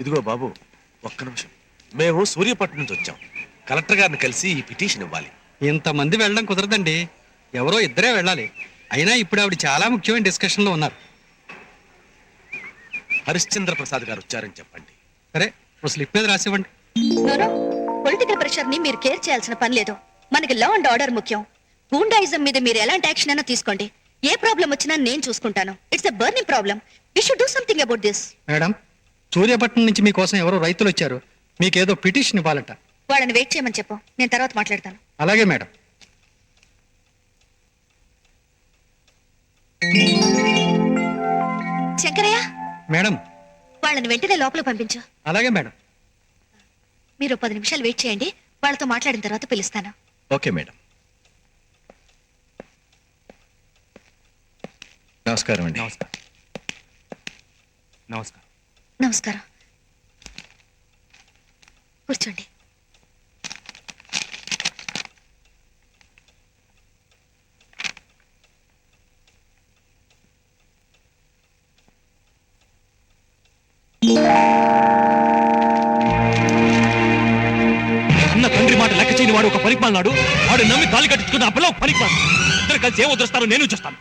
ఇదిగో బాబు ఒక్క నిమిషం. మేము సూర్యపట్నం నుంచి వచ్చాం. కలెక్టర్ గారిని కలిసి ఈ పిటిషన్ ఇవ్వాలి. ఇంతమంది వెళ్ళడం కుదరదండి. ఎవరో ఇద్దరే వెళ్ళాలి. అయినా ఇప్పుడు ఆవిడ చాలా ముఖ్యమైన డిస్కషన్లో ఉన్నారు. హరిశ్చంద్ర ప్రసాద్ గారు వచ్చారని చెప్పండి. సరే ఓ స్లిప్ మీద రాసివ్వండి. పొలిటికల్ ప్రెషర్ని మీరు కేర్ చేయాల్సిన పని లేదు. మనకి లా అండ్ ఆర్డర్ ముఖ్యం. గూండాయిజం మీద మీరు ఎలాంటి యాక్షన్ అయినా తీసుకోండి. ఏ ప్రాబ్లం వచ్చినా నేను చూసుకుంటాను. It's a burning problem we should do something about this madam Suryapatnam నుంచి మీకోసం ఎవరో రైతులు వచ్చారు. మీకేదో పిటిషన్ ఇవ్వాలట. వాళ్ళని వెయిట్ చేయమని చెప్పు. నేను తర్వాత మాట్లాడతాను. అలాగే మేడం. శంకరయ్య! మేడం. వాళ్ళని వెంటనే లోపల పంపించు. అలాగే మేడం. మీరు పది నిమిషాలు వెయిట్ చేయండి. వాళ్ళతో మాట్లాడిన తర్వాత పిలుస్తాను. Okay madam. నమస్కారం అండి. నమస్కారం. నమస్కారం. నమస్కారం. కూర్చోండి. అన్న తండ్రి మాట లెక్క చేయని వాడు ఒక పనికిమాలినాడు వాడు నమ్మి తాలి కట్టించుకున్న అప్పలో పిల్ల పనికిమాలి ఇద్దరు కలిసి ఏం వదిలేస్తారో నేను చూస్తాను.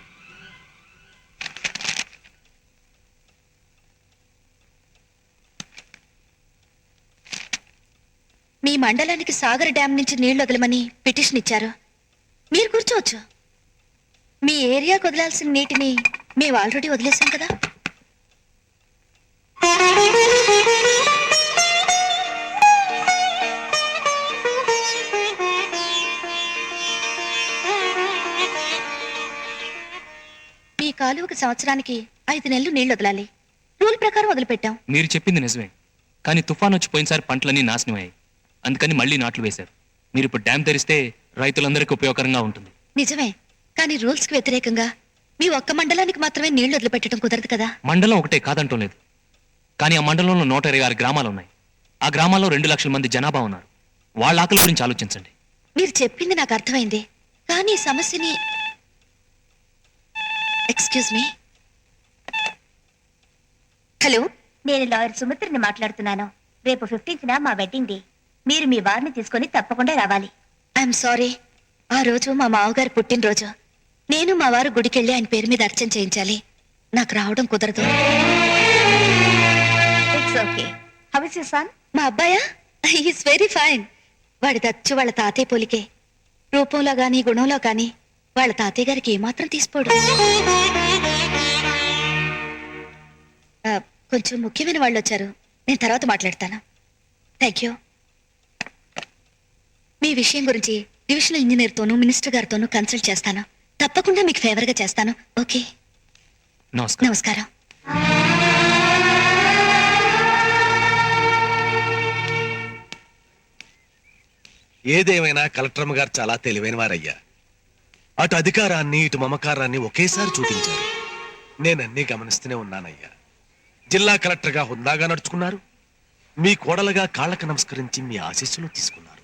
మీ మండలానికి సాగర్ డ్యాం నుంచి నీళ్ళు వదలమని పిటిషన్ ఇచ్చారు. మీరు కూర్చోవచ్చు. మీ ఏరియాకు వదలాల్సిన నీటిని మేము ఆల్రెడీ వదిలేసాం కదా. మీ కాలువకి సంవత్సరానికి ఐదు నెలలు నీళ్ళు వదలాలి. రూల్ ప్రకారం వదిలిపెట్టాం. మీరు చెప్పింది నిజమే. కానీ తుఫాన్ వచ్చి పోయినసారి పంటలన్నీ నాశనమయ్యాయి. అందుకని మళ్ళీ నాట్లు వేశారు. మీరు ఇప్పుడు డ్యామ్ తెరిస్తే రైతులందరికీ ఉపయోగకరంగా ఉంటుంది. నిజమే. కానీ రూల్స్కి వ్యతిరేకంగా మీ ఒక్క మండలానికి మాత్రమే నీళ్ళు వదిలిపెట్టడం కుదరదు కదా? మండలం ఒకటే కాదంటం లేదు. కానీ ఆ మండలంలో నూట ఇరవై ఆరు గ్రామాలు ఉన్నాయి. ఆ గ్రామాల్లో రెండు లక్షల మంది జనాభా ఉన్నారు. వాళ్ళ ఆకలి గురించి ఆలోచించండి. మీరు చెప్పింది నాకు అర్థమైంది. కానీ ఈ సమస్యని ఎక్స్క్యూజ్ మీ హలో నేను లాయర్ సుమిత్రని మాట్లాడుతున్నాను. రేపు ఫిఫ్టీన్త్ మా వెడ్డింగ్ డే మీరు మీ వారిని తీసుకొని తప్పకుండా రావాలి. ఐఎమ్ సారీ ఆ రోజు మా మామగారు పుట్టినరోజు. నేను మా వారు గుడికెళ్ళి ఆయన పేరు మీద అర్చన చేయించాలి. నాకు రావడం కుదరదు. ఇట్స్ ఓకే సన్ మా అబ్బాయా? ఈస్ వెరీ ఫైన్ వాడి దచ్చు వాళ్ళ తాతయ్య పోలికే. రూపంలో గాని గుణంలో గాని వాళ్ళ తాతయ్య గారికి ఏమాత్రం తీసిపోడు ఆ, కొంచెం ముఖ్యమైన వాళ్ళు వచ్చారు నేను తర్వాత మాట్లాడతాను. థ్యాంక్ యూ మీ విషయం గురించి డివిజనల్ ఇంజనీర్తోనూ మినిస్టర్ గారితోనూ కన్సల్ట్ చేస్తాను. తప్పకుండా మీకు ఫేవర్గా చేస్తాను. ఓకే. నమస్కారం. నమస్కారం. ఏదేమైనా కలెక్టర్ గారు చాలా తెలివైన వారయ్యా. అటు అధికారాన్ని ఇటు మమకారాన్ని ఒకేసారి చూపించారు. నేనన్నీ గమనిస్తూనే ఉన్నానయ్యా. జిల్లా కలెక్టర్గా హుందాగా నడుచుకున్నారు. మీ కోడలుగా కాళ్ళకు నమస్కరించి మీ ఆశీస్సులు తీసుకున్నారు.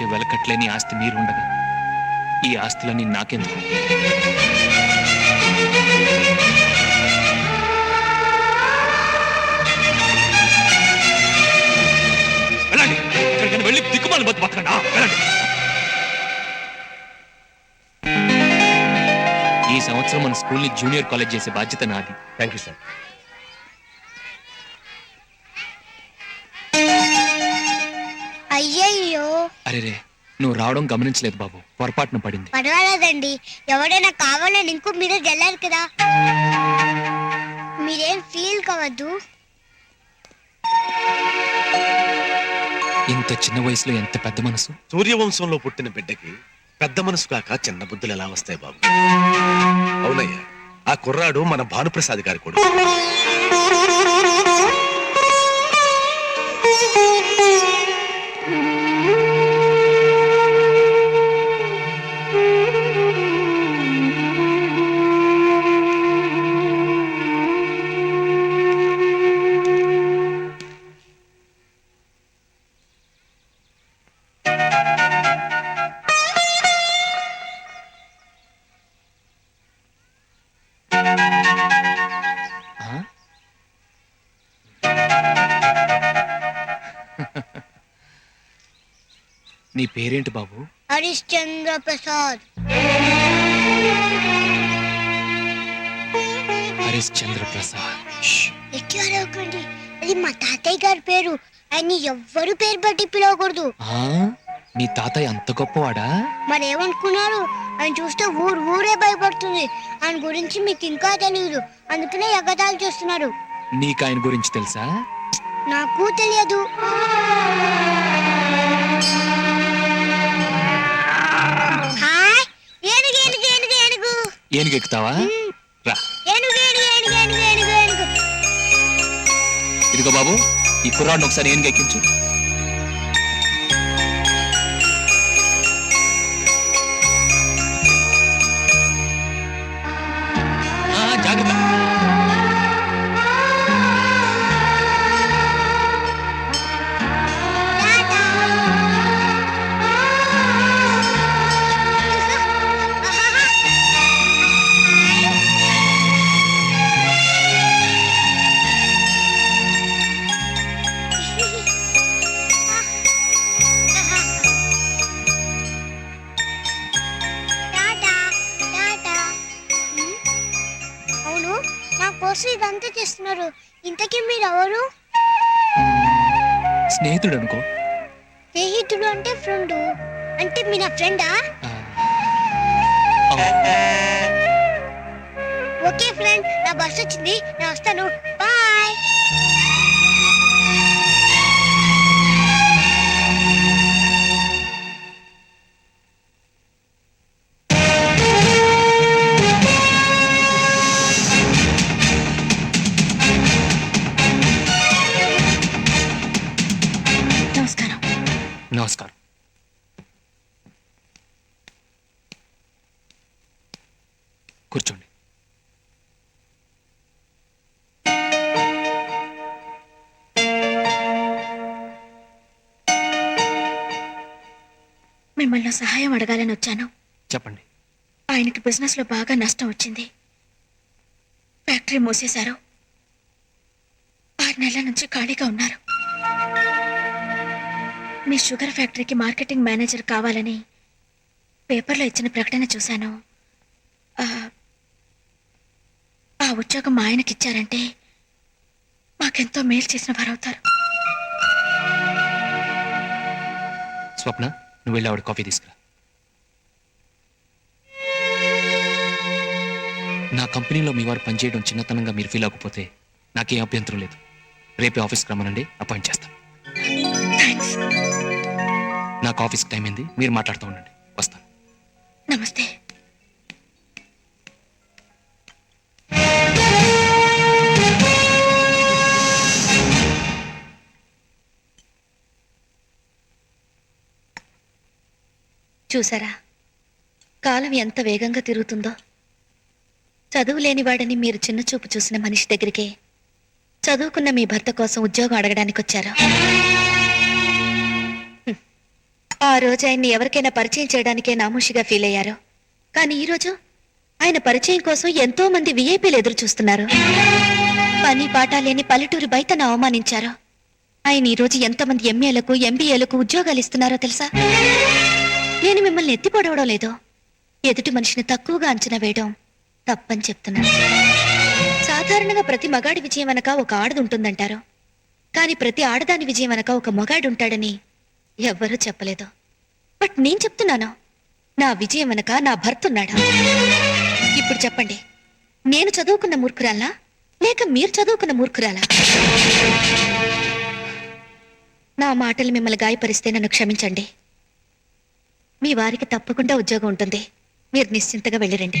నేను వెలకట్లేని ఆస్తి మీరుండగా ఈ ఆస్తులన్నీ నాకెందుకు? వెళ్ళి దిక్కుమాలి బతు బతకండి. వెళ్ళండి. ఈ సంవత్సరం మన స్కూల్ని జూనియర్ కాలేజ్ చేసే బాధ్యత నాది. Thank you sir. అరే రే నువ్వు రావడం గమనించలేదు బాబు. పొరపాటున పడింది. పర్వాలేదండి. ఎవరైనా కావాలని ఇంకో మీద జల్లారు కదా. మీరేం ఫీల్ కావద్దు. ఇంత చిన్న వయసులో ఎంత పెద్ద మనసు? సూర్యవంశంలో పుట్టిన బిడ్డకి పెద్ద మనసు కాక చిన్న బుద్ధులు ఎలా వస్తాయి బాబు? అవునయ్యా ఆ కుర్రాడు మన భానుప్రసాద్ గారి కొడుకు. నీ పేరేంటి బాబు? హరిశ్చంద్ర ప్రసాద్. హరీష్ చంద్ర ప్రసాద్ అడగకండి అది మా తాతయ్య గారి పేరు. ఆయన్ని ఎవ్వరు పేరు పెట్టి పిలవకూడదు. ఆ, మీ తాతయ్య అంత గొప్పవాడా? మరి ఏమనుకున్నారు ఆయన చూస్తే ఊరు ఊరే భయపడుతుంది. ఆయన గురించి మీకు ఇంకా తెలియదు అందుకనే ఎగతాళి చేస్తున్నారు. నీకు ఆయన గురించి తెలుసా? నాకు తెలియదు. ఏనుగు రా. ఏనుగు ఏనుగు ఏనుగు ఏనుగు ఏనుగు ఏనుగు. ఇదిగో బాబు ఈ కుర్రాడిని ఒకసారి ఏనుగెక్కించు. ఆ, నా కోసం ఇదంతా చేస్తున్నారు. ఇంతకీ మీరు ఎవరు? స్నేహితుడు అనుకో స్నేహితుడు అంటే ఫ్రెండ్. అంటే మీ నా ఫ్రెండా. ఓకే ఫ్రెండ్ నా బస్ వచ్చింది నేను వస్తాను. బాయ్ నమస్కారం. కూర్చోండి. మిమ్మల్ని సహాయం అడగాలని వచ్చాను. చెప్పండి. ఆయనకి బిజినెస్లో బాగా నష్టం వచ్చింది. ఫ్యాక్టరీ మూసేశారు. ఆరు నెలల నుంచి ఖాళీగా ఉన్నారు. మీ షుగర్ ఫ్యాక్టరీకి మార్కెటింగ్ మేనేజర్ కావాలని పేపర్లో ఇచ్చిన ప్రకటన చూశాను. ఆ, ఉద్యోగం మా ఆయనకి ఇచ్చారంటే మాకెంతో మేలు చేసిన వారవుతారు. స్వప్న నువ్వు వెళ్ళి ఆవిడ కాఫీ తీసుకురా. నా కంపెనీలో మీ వారు పనిచేయడం చిన్నతనంగా మీరు ఫీల్ అవ్వకపోతే నాకేం అభ్యంతరం లేదు. రేపే ఆఫీస్కి రమ్మనండి అపాయింట్ చేస్తాను. థ్యాంక్స్. నాకు ఆఫీస్కి టైం అయింది. మీరు మాట్లాడుతూ ఉండండి. వస్తాను. నమస్తే. చూసారా? కాలం ఎంత వేగంగా తిరుగుతుందో. చదువు లేనివాడని మీరు చిన్న చూపు చూసిన మనిషి దగ్గరికి చదువుకున్న మీ భర్త కోసం ఉద్యోగం అడగడానికి వచ్చారు ఆ రోజు ఆయన్ని ఎవరికైనా పరిచయం చేయడానికే నామూషిగా ఫీల్ అయ్యారు. కానీ ఈ రోజు ఆయన పరిచయం కోసం ఎంతో మంది విఐపీలు ఎదురు చూస్తున్నారు పని పాట లేని పల్లెటూరు బయటను అవమానించారు. ఆయన ఈరోజు ఎంతమంది ఎంఏలకు ఎంబీఏలకు ఉద్యోగాలు ఇస్తున్నారో తెలుసా? నేను మిమ్మల్ని ఎత్తిపడవడం లేదు. ఎదుటి మనిషిని తక్కువగా అంచనా వేయడం తప్పని చెప్తున్నాను సాధారణంగా ప్రతి మగాడి విజయం అనక ఒక ఆడది ఉంటుందంటారు. కానీ ప్రతి ఆడదాని విజయం అనక ఒక మగాడు ఉంటాడని ఎవ్వరూ చెప్పలేదు. బట్ నేను చెప్తున్నాను. నా విజయం వెనక నా భర్త ఉన్నాడా? ఇప్పుడు చెప్పండి. నేను చదువుకున్న మూర్ఖురాలా? లేక మీరు చదువుకున్న మూర్ఖురాలా? నా మాటలు మిమ్మల్ని గాయపరిస్తే నన్ను క్షమించండి. మీ వారికి తప్పకుండా ఉద్యోగం ఉంటుంది. మీరు నిశ్చింతగా వెళ్ళిరండి